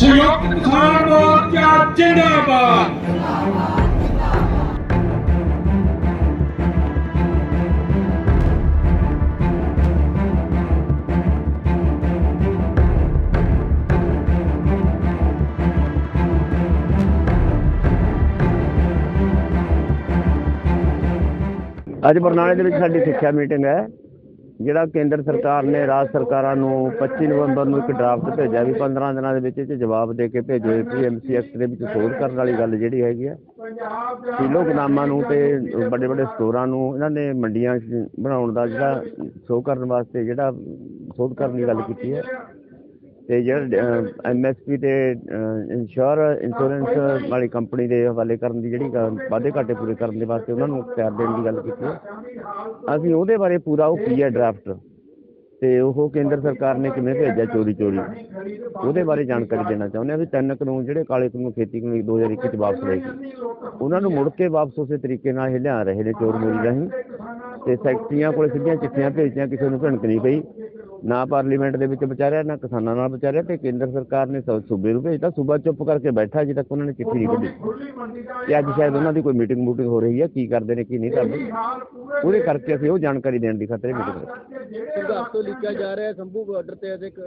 ਸੰਯੁਕਤ ਕਿਸਾਨ ਮੋਰਚਾ ਜਿੰਦਾਬਾਦ। ਅੱਜ ਬਰਨਾਲੇ ਦੇ ਵਿੱਚ ਸਾਡੀ ਸਿੱਖਿਆ ਮੀਟਿੰਗ ਹੈ। ਜਿਹੜਾ ਕੇਂਦਰ ਸਰਕਾਰ ਨੇ ਰਾਜ ਸਰਕਾਰਾਂ ਨੂੰ 25 ਨਵੰਬਰ ਨੂੰ ਇੱਕ ਡਰਾਫਟ ਭੇਜਿਆ ਵੀ 15 ਦਿਨਾਂ ਦੇ ਵਿੱਚ ਇਹ 'ਚ ਜਵਾਬ ਦੇ ਕੇ ਭੇਜੋ ਪੀਐਮਸੀ ਐਕਟ ਦੇ ਵਿੱਚ ਸੋਧ ਕਰਨ ਵਾਲੀ ਗੱਲ ਜਿਹੜੀ ਹੈਗੀ ਹੈ ਕਿਲੋ ਗਦਾਮਾਂ ਨੂੰ ਤੇ ਵੱਡੇ ਵੱਡੇ ਸਟੋਰਾਂ ਨੂੰ ਇਹਨਾਂ ਨੇ ਮੰਡੀਆਂ ਬਣਾਉਣ ਦਾ ਜਿਹੜਾ ਸੋਧ ਕਰਨ ਵਾਸਤੇ ਜਿਹੜਾ ਸੋਧ ਕਰਨ ਦੀ ਗੱਲ ਕੀਤੀ ਹੈ। ਤੇ ਜਿਹੜਾ ਐਮਐਸਪੀ ਤੇ ਇੰਸ਼ੋਰ ਇੰਸ਼ੋਰੈਂਸ ਵਾਲੀ ਕੰਪਨੀ ਦੇ ਹਵਾਲੇ ਕਰਨ ਦੀ ਜਿਹੜੀ ਗ- ਵਾਅਦੇ ਘਾਟੇ ਪੂਰੇ ਕਰਨ ਦੇ ਵਾਸਤੇ ਉਹਨਾਂ ਨੂੰ ਅਖਤਿਆਰ ਦੇਣ ਦੀ ਗੱਲ ਕੀਤੀ ਹੈ। ਅਸੀਂ ਉਹਦੇ ਬਾਰੇ ਪੂਰਾ ਉਹ ਕੀ ਹੈ ਡਰਾਫਟ ਤੇ ਉਹ ਕੇਂਦਰ ਸਰਕਾਰ ਨੇ ਕਿਵੇਂ ਭੇਜਿਆ ਚੋਰੀ ਚੋਰੀ? ਉਹਦੇ ਬਾਰੇ ਜਾਣਕਾਰੀ ਦੇਣਾ ਚਾਹੁੰਦੇ ਹਾਂ ਵੀ ਤਿੰਨ ਕਾਨੂੰਨ ਜਿਹੜੇ ਕਾਲੇ ਕਾਨੂੰਨ ਖੇਤੀ ਕਾਨੂੰਨ 2021 ਚ ਵਾਪਸ ਲਏ ਉਹਨਾਂ ਨੂੰ ਮੁੜ ਕੇ ਵਾਪਸ ਉਸੇ ਤਰੀਕੇ ਨਾਲ ਇਹ ਲਿਆ ਰਹੇ ਨੇ ਚੋਰ ਮੋਰੀ ਰਾਹੀਂ ਤੇ ਸੈਕਟਰੀਆਂ ਕੋਲ ਸਿੱਧੀਆਂ ਚਿੱਠੀਆਂ ਭੇਜੀਆਂ ਕਿਸੇ ਨੂੰ ਭਿਣਕ ਨਹੀਂ ਪਈ। ਨਾ ਪਾਰਲੀਮੈਂਟ ਦੇ ਵਿੱਚ ਵਿਚਾਰਿਆ ਨਾ ਕਿਸਾਨਾਂ ਨਾਲ ਵਿਚਾਰਿਆ ਤੇ ਕੇਂਦਰ ਸਰਕਾਰ ਨੇ ਸੂਬੇ ਨੂੰ ਭੇਜਤਾ। ਸੂਬਾ ਚੁੱਪ ਕਰਕੇ ਬੈਠਾ ਅਜੇ ਤੱਕ ਉਹਨਾਂ ਨੇ ਚਿੱਠੀ ਨਹੀਂ ਕੱਢੀ। ਤੇ ਅੱਜ ਸ਼ਾਇਦ ਉਹਨਾਂ ਦੀ ਕੋਈ ਮੀਟਿੰਗ ਮੂਟਿੰਗ ਹੋ ਰਹੀ ਹੈ ਕੀ ਕਰਦੇ ਨੇ ਕੀ ਨਹੀਂ ਕਰਦੇ। ਉਹਦੇ ਕਰਕੇ ਅਸੀਂ ਉਹ ਜਾਣਕਾਰੀ ਦੇਣ ਦੀ ਖਾਤਰ ਮੀਟਿੰਗ ਸੰਘਰਸ਼ ਤੋਂ ਲਿਖਿਆ ਜਾ ਰਿਹਾ ਹੈ ਸੰਭੂ ਬਾਰਡਰ ਤੇ ਅੱਜ ਇੱਕ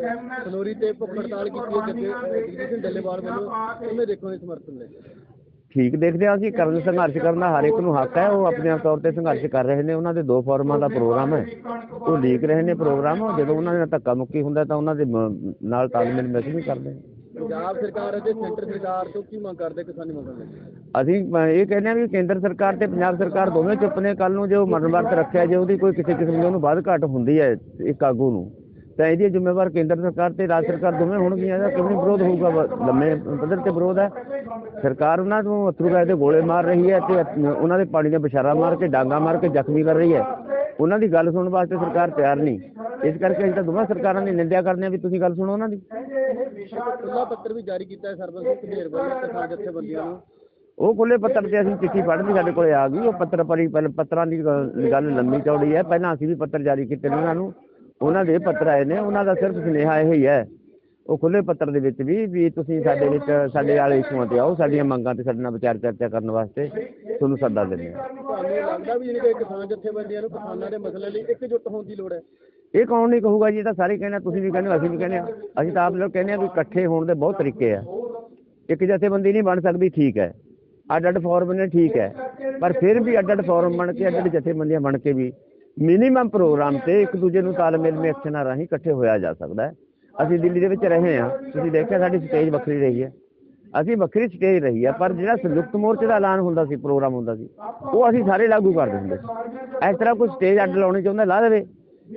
ਸਨੋਰੀ ਤੇ ਭੁੱਖ ਹੜਤਾਲ ਕੀਤੀ ਹੈ ਜੱਗੇ ਜਗਜੀਤ ਸਿੰਘ ਡੱਲੇਵਾਲ ਵੱਲੋਂ ਉਹਨੇ ਦੇਖੋ ਇਹ ਸਮਰਥਨ ਲੈ ਕੇ ਠੀਕ ਦੇਖਦੇ ਹਾਂ ਅਸੀਂ ਕਰਨ ਸੰਘਰਸ਼ ਕਰਨ ਦਾ ਹਰ ਇੱਕ ਨੂੰ ਹੱਕ ਹੈ ਉਹ ਆਪਣੇ ਤੌਰ ਤੇ ਸੰਘਰਸ਼ ਕਰ ਰਹੇ ਨੇ ਉਹਨਾਂ ਦੇ ਦੋ ਫੋਰਮਾਂ ਦਾ ਪ੍ਰੋਗਰਾਮ ਹੈ। ਉਹ ਲੀਕ ਰਹੇ ਨੇ ਪ੍ਰੋਗਰਾਮ ਜਦੋਂ ਉਹਨਾਂ ਨਾਲ ਧੱਕਾ ਮੁੱਕੀ ਹੁੰਦਾ ਤਾਂ ਉਹਨਾਂ ਦੇ ਨਾਲ ਤਾਲਮੇਲ ਮੈਸੇਜ ਨਹੀਂ ਕਰਦੇ ਪੰਜਾਬ ਸਰਕਾਰ ਅਤੇ ਸੈਂਟਰ ਸਰਕਾਰ ਤੋਂ ਕੀ ਮੰਗ ਕਰਦੇ ਕਿਸਾਨੀ ਮੰਗਣ ਅਸੀਂ ਇਹ ਕਹਿੰਦੇ ਹਾਂ ਵੀ ਕੇਂਦਰ ਸਰਕਾਰ ਤੇ ਪੰਜਾਬ ਸਰਕਾਰ ਦੋਵੇਂ ਚੁੱਪ ਨੇ ਕੱਲ ਨੂੰ ਜੋ ਮਰਨ ਵਰਤ ਰੱਖਿਆ ਜੇ ਉਹਦੀ ਕੋਈ ਕਿਸੇ ਕਿਸਮ ਦੀ ਉਹਨੂੰ ਵੱਧ ਘਾਟ ਹੁੰਦੀ ਹੈ ਇੱਕ ਆਗੂ ਨੂੰ। ਤਾਂ ਇਹਦੀ ਜ਼ਿੰਮੇਵਾਰ ਕੇਂਦਰ ਸਰਕਾਰ ਤੇ ਰਾਜ ਸਰਕਾਰ ਦੋਵੇਂ ਹੋਣਗੀਆਂ ਇਹਦਾ ਕਿਵੇਂ ਵਿਰੋਧ ਹੋਊਗਾ? ਲੰਮੇ ਪੱਧਰ ਤੇ ਵਿਰੋਧ ਹੈ। ਸਰਕਾਰ ਉਹਨਾਂ ਨੂੰ ਅਥਰੂ ਗੈਸ ਦੇ ਗੋਲੇ ਮਾਰ ਰਹੀ ਹੈ ਤੇ ਉਹਨਾਂ ਦੇ ਪਾਣੀ ਦੇ ਬਸ਼ਾਰਾ ਮਾਰ ਕੇ ਡਾਂਗਾ ਮਾਰ ਕੇ ਜ਼ਖਮੀ ਕਰ ਰਹੀ ਹੈ। ਉਹਨਾਂ ਦੀ ਗੱਲ ਸੁਣਨ ਵਾਸਤੇ ਸਰਕਾਰ ਤਿਆਰ ਨਹੀਂ। ਇਸ ਕਰਕੇ ਅਸੀਂ ਤਾਂ ਦੋਵਾਂ ਸਰਕਾਰਾਂ ਦੀ ਨਿੰਦਿਆ ਕਰਦੇ ਹਾਂ ਵੀ ਤੁਸੀਂ ਗੱਲ ਸੁਣੋ ਉਹਨਾਂ ਦੀ। ਖੁੱਲਾ ਪੱਤਰ ਵੀ ਜਾਰੀ ਕੀਤਾ ਹੈ ਸਰਬਤ ਸਿੰਘ ਢੇਰ ਵੱਲੋਂ ਕਿਸਾਨ ਜਥੇਬੰਦੀਆਂ ਨੂੰ। ਉਹ ਖੁੱਲੇ ਪੱਤਰ ਤੇ ਅਸੀਂ ਚਿੱਠੀ ਪੜ੍ਹਨੀ ਸਾਡੇ ਕੋਲੇ ਆ ਗਈ। ਉਹ ਪੱਤਰ ਪਰੀ ਪੱਤਰਾਂ ਦੀ ਗੱਲ ਲੰਮੀ ਚੌੜੀ ਹੈ। ਪਹਿਲਾਂ ਅਸੀਂ ਵੀ ਪੱਤਰ ਜਾਰੀ ਕੀਤੇ ਨੇ ਉਹਨਾਂ ਨੂੰ। ਉਹਨਾਂ ਦੇ ਪੱਤਰ ਆਏ ਨੇ ਉਹਨਾਂ ਦਾ ਸਿਰਫ ਸੁਨੇਹਾ ਇਹ ਹੀ। ਹੈ ਉਹ ਖੁੱਲੇ ਪੱਤਰ ਦੇ ਵਿੱਚ ਵੀ ਵੀ ਤੁਸੀਂ ਸਾਡੇ ਵਿੱਚ ਸਾਡੇ ਵਾਲੇ ਇਸ਼ੂਆਂ ਤੇ ਆਓ ਸਾਡੀਆਂ ਮੰਗਾਂ ਤੇ ਸਾਡੇ ਨਾਲ ਵਿਚਾਰ ਚਰਚਾ ਕਰਨ ਵਾਸਤੇ ਤੁਹਾਨੂੰ ਸੱਦਾ ਦਿੰਦੇ ਹਾਂ। ਤੁਹਾਨੂੰ ਲੱਗਦਾ ਵੀ ਜਿਹੜੇ ਕਿ ਕਿਸਾਨ ਜਥੇਬੰਦੀਆਂ ਨੂੰ ਕਿਸਾਨਾਂ ਦੇ ਮਸਲੇ ਲਈ ਇਕਜੁੱਟ ਹੋਣ ਦੀ ਲੋੜ ਹੈ। ਇਹ ਕੌਣ ਨਹੀਂ ਕਹੂਗਾ ਜੀ ਇਹ ਤਾਂ ਸਾਰੇ ਕਹਿੰਦੇ ਤੁਸੀਂ ਵੀ ਕਹਿੰਦੇ ਹੋ, ਅਸੀਂ ਵੀ ਕਹਿੰਦੇ ਅਸੀਂ ਤਾਂ ਆਪ ਲੋਕ ਕਹਿੰਦੇ ਆ ਵੀ ਇਕੱਠੇ ਹੋਣ ਦੇ ਬਹੁਤ ਤਰੀਕੇ ਆ। ਇੱਕ ਜਥੇਬੰਦੀ ਨਹੀਂ ਬਣ ਸਕਦੀ ਠੀਕ ਹੈ। ਅੱਡ ਅੱਡ ਫੋਰਮ ਨੇ ਠੀਕ ਹੈ। ਪਰ ਫਿਰ ਵੀ ਅੱਡ ਅੱਡ ਫੋਰਮ ਬਣ ਕੇ ਅੱਡ ਅੱਡ ਜਥੇਬੰਦੀਆਂ ਬਣ ਕੇ ਵੀ ਮਿਨੀਮਮ ਪ੍ਰੋਗਰਾਮ ਤੇ ਇੱਕ ਦੂਜੇ ਨੂੰ ਤਾਲਮੇਲ ਮੇ ਐਕਸ਼ਨਾਂ ਰਾਹੀਂ ਇਕੱਠੇ ਹੋਇਆ ਜਾ ਸਕਦਾ ਹੈ। ਅਸੀਂ ਦਿੱਲੀ ਦੇ ਵਿੱਚ ਰਹੇ ਹਾਂ। ਤੁਸੀਂ ਦੇਖਿਆ ਸਾਡੀ ਸਟੇਜ ਵੱਖਰੀ ਰਹੀ ਹੈ। ਅਸੀਂ ਵੱਖਰੀ ਸਟੇਜ ਰਹੀ ਹੈ, ਪਰ ਜਿਹੜਾ ਸੰਯੁਕਤ ਮੋਰਚੇ ਦਾ ਐਲਾਨ ਹੁੰਦਾ ਸੀ, ਪ੍ਰੋਗਰਾਮ ਹੁੰਦਾ ਸੀ, ਉਹ ਅਸੀਂ ਸਾਰੇ ਲਾਗੂ ਕਰਦੇ ਹੁੰਦੇ ਸੀ। ਇਸ ਤਰ੍ਹਾਂ ਕੋਈ ਸਟੇਜ ਅੱਡ ਲਾਉਣੀ ਚਾਹੁੰਦਾ, ਲਾ ਦੇਵੇ।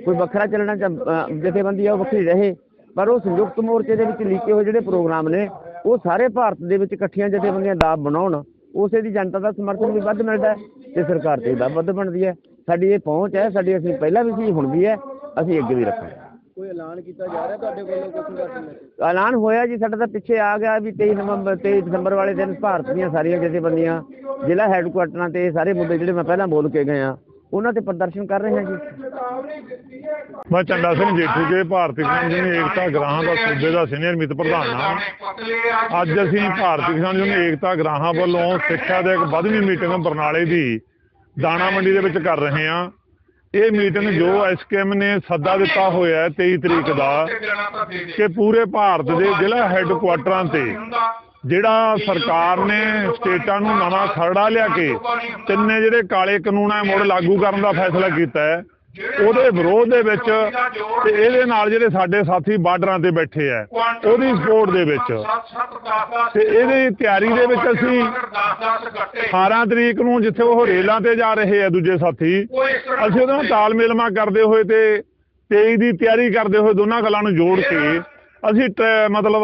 ਕੋਈ ਵੱਖਰਾ ਚੱਲਣਾ ਚਾਹ- ਜਥੇਬੰਦੀ ਆ, ਉਹ ਵੱਖਰੀ ਰਹੇ। ਪਰ ਉਹ ਸੰਯੁਕਤ ਮੋਰਚੇ ਦੇ ਵਿੱਚ ਲਿਖੇ ਹੋਏ ਜਿਹੜੇ ਪ੍ਰੋਗਰਾਮ ਨੇ, ਉਹ ਸਾਰੇ ਭਾਰਤ ਦੇ ਵਿੱਚ ਇਕੱਠੀਆਂ ਜਥੇਬੰਦੀਆਂ ਦਾ ਬਣਾਉਣ ਉਸੇ ਦੀ ਜਨਤਾ ਦਾ ਸਮਰਥਨ ਵੀ ਵੱਧ ਮਿਲਦਾ ਹੈ ਤੇ ਸਰਕਾਰ ਤੇ ਦਾ ਵੱਧ ਬਣਦੀ ਹੈ। ਸਾਡੀ ਇਹ ਪਹੁੰਚ ਹੈ ਸਾਡੀ ਅਸੀਂ ਪਹਿਲਾਂ ਵੀ ਸੀ ਹੁਣ ਵੀ ਹੈ ਅਸੀਂ ਅੱਗੇ ਵੀ ਰੱਖਾਂਗੇ। ਕੋਈ ਐਲਾਨ ਕੀਤਾ ਜਾ ਰਿਹਾ ਤੁਹਾਡੇ ਵੱਲੋਂ ਕੋਈ ਐਲਾਨ ਹੋਇਆ ਜੀ ਸਾਡਾ ਤਾਂ ਪਿੱਛੇ ਆ ਗਿਆ ਵੀ 23 ਨਵੰਬਰ 23 ਦਸੰਬਰ ਵਾਲੇ ਦਿਨ ਭਾਰਤ ਦੀਆਂ ਸਾਰੀਆਂ ਜਥੇਬੰਦੀਆਂ ਜ਼ਿਲ੍ਹਾ ਹੈੱਡਕੁਆਟਰਾਂ ਤੇ ਸਾਰੇ ਮੁੱਦੇ ਜਿਹੜੇ ਮੈਂ ਪਹਿਲਾਂ ਬੋਲ ਕੇ ਗਏ ਆ ਉਹਨਾਂ ਤੇ ਪ੍ਰਦਰਸ਼ਨ ਕਰ ਰਹੇ ਹਾਂ ਜੀ। ਮੈਂ ਚੰਡਾ ਸਿੰਘ ਜੇਠੂ ਕੇ ਭਾਰਤੀ ਕਿਸਾਨ ਯੂਨੀਅਨ ਏਕਤਾ ਗ੍ਰਾਹਾਂ ਦਾ ਸੂਬੇ ਦਾ ਸੀਨੀਅਰ ਮਿਤ ਪ੍ਰਧਾਨ ਹਾਂ। ਅੱਜ ਅਸੀਂ ਭਾਰਤੀ ਕਿਸਾਨ ਯੂਨੀਅਨ ਏਕਤਾ ਗ੍ਰਾਹਾਂ ਵੱਲੋਂ ਸਿੱਖਿਆ ਦੇ ਇੱਕ ਵੱਧਵੀਂ ਮੀਟਿੰਗ ਬਰਨਾਲੇ ਦੀ ਦਾਣਾ ਮੰਡੀ ਦੇ ਵਿੱਚ ਕਰ ਰਹੇ ਹਾਂ। ਇਹ ਮੀਟਿੰਗ ਜੋ ਐਸਕੇਐਮ ਨੇ ਸੱਦਾ ਦਿੱਤਾ ਹੋਇਆ ਹੈ 23 ਤਰੀਕ ਦਾ ਕਿ ਪੂਰੇ ਭਾਰਤ ਦੇ ਜ਼ਿਲ੍ਹਾ ਹੈੱਡਕੁਆਟਰਾਂ ਤੇ ਜਿਹੜਾ ਸਰਕਾਰ ਨੇ ਸਟੇਟਾਂ ਨੂੰ ਨਵਾਂ ਖਰੜਾ ਲਿਆ ਕੇ ਤਿੰਨੇ ਜਿਹੜੇ ਕਾਲੇ ਕਾਨੂੰਨ ਹੈ ਮੁੜ ਲਾਗੂ ਕਰਨ ਦਾ ਫੈਸਲਾ ਕੀਤਾ ਹੈ। ਉਹਦੇ ਵਿਰੋਧ ਦੇ ਵਿੱਚ ਤੇ ਇਹਦੇ ਨਾਲ ਜਿਹੜੇ ਸਾਡੇ ਸਾਥੀ ਬਾਰਡਰਾਂ ਤੇ ਬੈਠੇ ਆ, ਉਹਦੀ ਸਪੋਰਟ ਦੇ ਵਿੱਚ। ਤੇ ਇਹਦੀ ਤਿਆਰੀ ਦੇ ਵਿੱਚ ਅਸੀਂ 18 ਤਰੀਕ ਨੂੰ ਜਿੱਥੇ ਉਹ ਰੇਲਾਂ ਤੇ ਜਾ ਰਹੇ ਆ ਦੂਜੇ ਸਾਥੀ, ਅਸੀਂ ਉਹਦੇ ਨਾਲ ਤਾਲਮੇਲਮਾ ਕਰਦੇ ਹੋਏ ਤੇ 23 ਦੀ ਤਿਆਰੀ ਕਰਦੇ ਹੋਏ ਦੋਨਾਂ ਗੱਲਾਂ ਨੂੰ ਜੋੜ ਕੇ ਅਸੀਂ ਟਰੈ- ਮਤਲਬ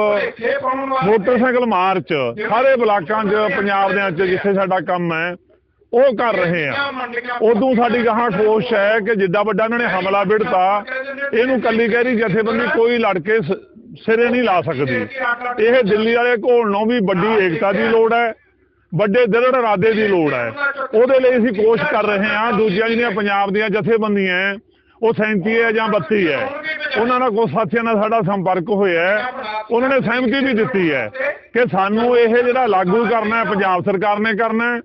ਮੋਟਰਸਾਈਕਲ ਮਾਰਚ ਸਾਰੇ ਬਲਾਕਾਂ 'ਚ ਪੰਜਾਬ ਦੇ ਵਿੱਚ ਜਿੱਥੇ ਸਾਡਾ ਕੰਮ ਹੈ ਉਹ ਕਰ ਰਹੇ ਆ। ਉਦੋਂ ਸਾਡੀ ਗਾਹਾਂ ਕੋਸ਼ਿਸ਼ ਹੈ ਕਿ ਜਿੱਦਾਂ ਵੱਡਾ ਇਹਨਾਂ ਨੇ ਹਮਲਾ ਵਿੜਤਾ ਇਹਨੂੰ ਕੱਲੀ ਕਹਿਰੀ ਜਥੇਬੰਦੀ ਕੋਈ ਲੜ ਕੇ ਸ- ਸਿਰੇ ਨਹੀਂ ਲਾ ਸਕਦੀ। ਇਹ ਦਿੱਲੀ ਵਾਲੇ ਘੋਲ ਨੂੰ ਵੀ ਵੱਡੀ ਏਕਤਾ ਦੀ ਲੋੜ ਹੈ ਵੱਡੇ ਦ੍ਰਿੜ ਇਰਾਦੇ ਦੀ ਲੋੜ ਹੈ। ਉਹਦੇ ਲਈ ਅਸੀਂ ਕੋਸ਼ਿਸ਼ ਕਰ ਰਹੇ ਹਾਂ ਦੂਜੀਆਂ ਜਿਹੜੀਆਂ ਪੰਜਾਬ ਦੀਆਂ ਜਥੇਬੰਦੀਆਂ ਹੈ, ਉਹ 37 ਹੈ ਜਾਂ 32 ਹੈ। ਉਹਨਾਂ ਨਾਲ ਕੁਝ ਸਾਥੀਆਂ ਨਾਲ ਸਾਡਾ ਸੰਪਰਕ ਹੋਇਆ ਉਹਨਾਂ ਨੇ ਸਹਿਮਤੀ ਵੀ ਦਿੱਤੀ ਹੈ ਕਿ ਸਾਨੂੰ ਇਹ ਜਿਹੜਾ ਲਾਗੂ ਕਰਨਾ ਹੈ, ਪੰਜਾਬ ਸਰਕਾਰ ਨੇ ਕਰਨਾ ਹੈ।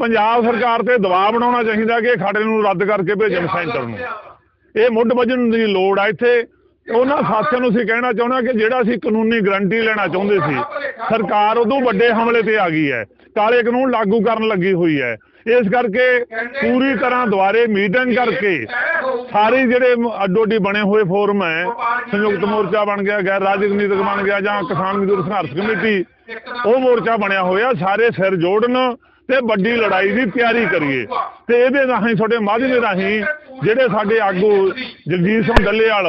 ਪੰਜਾਬ ਸਰਕਾਰ ਤੇ ਦਬਾਅ ਬਣਾਉਣਾ ਚਾਹੀਦਾ ਕਿ ਖੜੇ ਨੂੰ ਰੱਦ ਕਰਕੇ ਭੇਜਣ ਸੈਂਟਰ ਨੂੰ। ਇਹ ਮੁੱਢ ਵੱਜਣ ਦੀ ਲੋੜ ਆ ਇੱਥੇ। ਉਹਨਾਂ ਸਾਥੀਆਂ ਨੂੰ ਅਸੀਂ ਕਹਿਣਾ ਚਾਹੁੰਦਾ ਕਿ ਜਿਹੜਾ ਅਸੀਂ ਕਾਨੂੰਨੀ ਗਰੰਟੀ ਲੈਣਾ ਚਾਹੁੰਦੇ ਸੀ, ਸਰਕਾਰ ਉਦੋਂ ਵੱਡੇ ਹਮਲੇ ਤੇ ਆ ਗਈ ਹੈ। ਕਾਲੇ ਕਾਨੂੰਨ ਲਾਗੂ ਕਰਨ ਲੱਗੀ ਹੋਈ ਹੈ। ਇਸ ਕਰਕੇ ਪੂਰੀ ਤਰ੍ਹਾਂ ਦੁਆਰੇ ਮੀਟਿੰਗ ਕਰਕੇ ਸਾਰੇ ਜਿਹੜੇ ਮ- ਅੱਡੋ ਅੱਡੀ ਬਣੇ ਹੋਏ ਫੋਰਮ ਹੈ, ਸੰਯੁਕਤ ਮੋਰਚਾ ਬਣ ਗਿਆ, ਗੈਰ ਰਾਜਨੀਤਿਕ ਬਣ ਗਿਆ ਜਾਂ ਕਿਸਾਨ ਮਜ਼ਦੂਰ ਸੰਘਰਸ਼ ਕਮੇਟੀ, ਉਹ ਮੋਰਚਾ ਬਣਿਆ ਹੋਇਆ, ਸਾਰੇ ਸਿਰ ਜੋੜਨ ਤੇ ਵੱਡੀ ਲੜਾਈ ਦੀ ਤਿਆਰੀ ਕਰੀਏ। ਤੇ ਇਹਦੇ ਰਾਹੀਂ, ਤੁਹਾਡੇ ਮਾਧਿਅਮ ਰਾਹੀਂ ਜਿਹੜੇ ਸਾਡੇ ਆਗੂ ਜਗਜੀਤ ਸਿੰਘ ਡੱਲੇਵਾਲ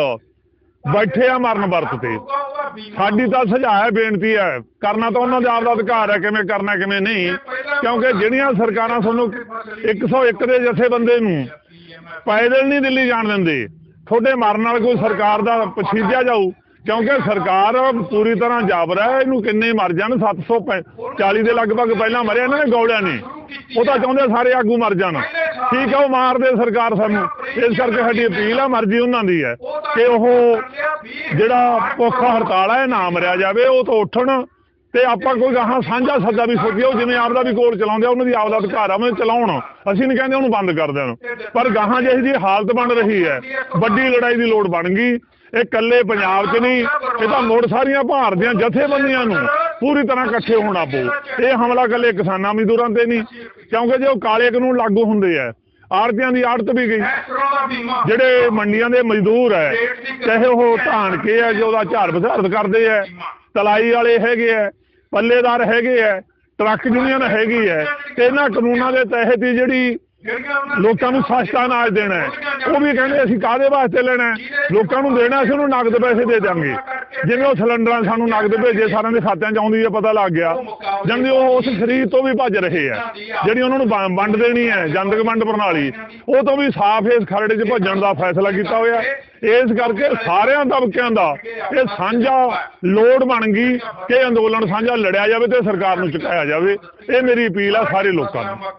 ਬੈਠੇ ਆ ਮਰਨ ਵਰਤ ਤੇ। ਸਾਡੀ ਤਾਂ ਸੁਝਾਅ ਹੈ, ਬੇਨਤੀ ਹੈ। ਕਰਨਾ ਤਾਂ ਉਹਨਾਂ ਦਾ ਆਪਦਾ ਅਧਿਕਾਰ ਹੈ, ਕਿਵੇਂ ਕਰਨਾ, ਕਿਵੇਂ ਨਹੀਂ। ਕਿਉਂਕਿ ਜਿਹੜੀਆਂ ਸਰਕਾਰਾਂ ਤੁਹਾਨੂੰ 101 ਦੇ ਜਥੇਬੰਦੇ ਨੂੰ ਪੈਦਲ ਨਹੀਂ ਦਿੱਲੀ ਜਾਣ ਦਿੰਦੇ, ਤੁਹਾਡੇ ਮਰਨ ਨਾਲ ਕੋਈ ਸਰਕਾਰ ਦਾ ਪਛੀਜਿਆ ਜਾਊ। ਕਿਉਂਕਿ ਸਰਕਾਰ ਪੂਰੀ ਤਰ੍ਹਾਂ ਜਾਬਰ ਹੈ, ਇਹਨੂੰ ਕਿੰਨੇ ਮਰ ਜਾਣ 740 ਦੇ ਲਗਭਗ ਪਹਿਲਾਂ ਮਰਿਆ ਇਹਨਾਂ ਨੇ ਗੌਲਿਆਂ ਨੇ। ਉਹ ਤਾਂ ਚਾਹੁੰਦੇ ਸਾਰੇ ਆਗੂ ਮਰ ਜਾਣ। ਠੀਕ ਹੈ ਉਹ ਮਾਰਦੇ ਸਰਕਾਰ ਸਾਨੂੰ। ਇਸ ਕਰਕੇ ਸਾਡੀ ਅਪੀਲ ਆ, ਮਰਜ਼ੀ ਉਹਨਾਂ ਦੀ ਹੈ ਕਿ ਉਹ ਜਿਹੜਾ ਭੁੱਖਾ ਹੜਤਾਲ ਹੈ ਨਾ ਮਰਿਆ ਜਾਵੇ, ਉਹ ਤੋਂ ਉੱਠਣ ਤੇ ਆਪਾਂ ਕੋਈ ਗਾਹਾਂ ਸਾਂਝਾ ਸੱਦਾ ਵੀ ਸੋਚੀਏ ਉਹ ਜਿਵੇਂ ਆਪਦਾ ਵੀ ਕੋਲ ਚਲਾਉਂਦੇ ਆ, ਉਹਨਾਂ ਦੀ ਆਪਦਾ ਅਧਿਕਾਰ ਆ, ਉਹਨੇ ਚਲਾਉਣ। ਅਸੀਂ ਨਹੀਂ ਕਹਿੰਦੇ ਉਹਨੂੰ ਬੰਦ ਕਰ ਦੇਣ। ਪਰ ਗਾਹਾਂ ਜਿਹੀ ਜੀ ਹਾਲਤ ਬਣ ਰਹੀ ਹੈ, ਵੱਡੀ ਲੜਾਈ ਦੀ ਲੋੜ ਬਣ ਗਈ। ਇਹ ਇਕੱਲੇ ਪੰਜਾਬ 'ਚ ਨਹੀਂ, ਇਹ ਤਾਂ ਮੁੜ ਸਾਰੀਆਂ ਭਾਰਤ ਦੀਆਂ ਜਥੇਬੰਦੀਆਂ ਨੂੰ। ਪੂਰੀ ਤਰ੍ਹਾਂ ਇਕੱਠੇ ਹੋਣਾ ਪਊ ਇਹ ਹਮਲਾ ਇਕੱਲੇ ਕਿਸਾਨਾਂ ਮਜ਼ਦੂਰਾਂ ਤੇ ਨਹੀਂ, ਕਿਉਂਕਿ ਜੇ ਉਹ ਕਾਲੇ ਕਾਨੂੰਨ ਲਾਗੂ ਹੁੰਦੇ ਆ, ਆੜਤੀਆਂ ਦੀ ਆੜਤ ਵੀ ਗਈ। ਜਿਹੜੇ ਮੰਡੀਆਂ ਦੇ ਮਜ਼ਦੂਰ ਹੈ ਚਾਹੇ ਉਹ ਧਾਨ ਕੇ ਆ, ਜੋ ਉਹਦਾ ਝਾੜ ਬਸਾਰਤ ਕਰਦੇ ਹੈ ਤਲਾਈ ਵਾਲੇ ਹੈਗੇ ਹੈ ਪੱਲੇਦਾਰ ਹੈਗੇ ਹੈ ਟਰੱਕ ਯੂਨੀਅਨ ਹੈਗੀ ਹੈ ਤੇ ਇਹਨਾਂ ਕਾਨੂੰਨਾਂ ਦੇ ਤਹਿਤ ਹੀ ਜਿਹੜੀ ਲੋਕਾਂ ਨੂੰ ਸਸਤਾ ਅਨਾਜ ਦੇਣਾ ਉਹ ਵੀ ਕਹਿੰਦੇ ਅਸੀਂ ਕਾਹਦੇ ਵਾਸਤੇ ਲੈਣਾ ਲੋਕਾਂ ਨੂੰ ਦੇਣਾ ਅਸੀਂ ਉਹਨੂੰ ਨਗਦ ਪੈਸੇ ਦੇ ਦਿਆਂਗੇ। ਜਿਵੇਂ ਉਹ ਸਿਲੰਡਰਾਂ ਸਾਨੂੰ ਨਗਦ ਭੇਜੇ, ਸਾਰਿਆਂ ਦੇ ਖਾਤਿਆਂ 'ਚ ਆਉਂਦੀ ਹੈ ਪਤਾ ਲੱਗ ਗਿਆ। ਜਾਂਦੇ ਉਹ ਉਸ ਖਰੀਦ ਤੋਂ ਵੀ ਭੱਜ ਰਹੇ ਆ। ਜਿਹੜੀ ਉਹਨਾਂ ਨੂੰ ਵੰਡ ਦੇਣੀ ਹੈ, ਜਨਤਕ ਵੰਡ ਪ੍ਰਣਾਲੀ, ਉਹ ਤੋਂ ਵੀ ਸਾਫ਼ ਇਸ ਖਰੜੇ 'ਚ ਭੱਜਣ ਦਾ ਫੈਸਲਾ ਕੀਤਾ ਹੋਇਆ। ਇਸ ਕਰਕੇ ਸਾਰਿਆਂ ਤਬਕਿਆਂ ਦਾ ਇਹ ਸਾਂਝਾ ਲੋੜ ਬਣ ਗਈ ਕਿ ਅੰਦੋਲਨ ਸਾਂਝਾ ਲੜਿਆ ਜਾਵੇ ਤੇ ਸਰਕਾਰ ਨੂੰ ਚੁਕਾਇਆ ਜਾਵੇ। ਇਹ ਮੇਰੀ ਅਪੀਲ ਆ ਸਾਰੇ ਲੋਕਾਂ ਨੂੰ।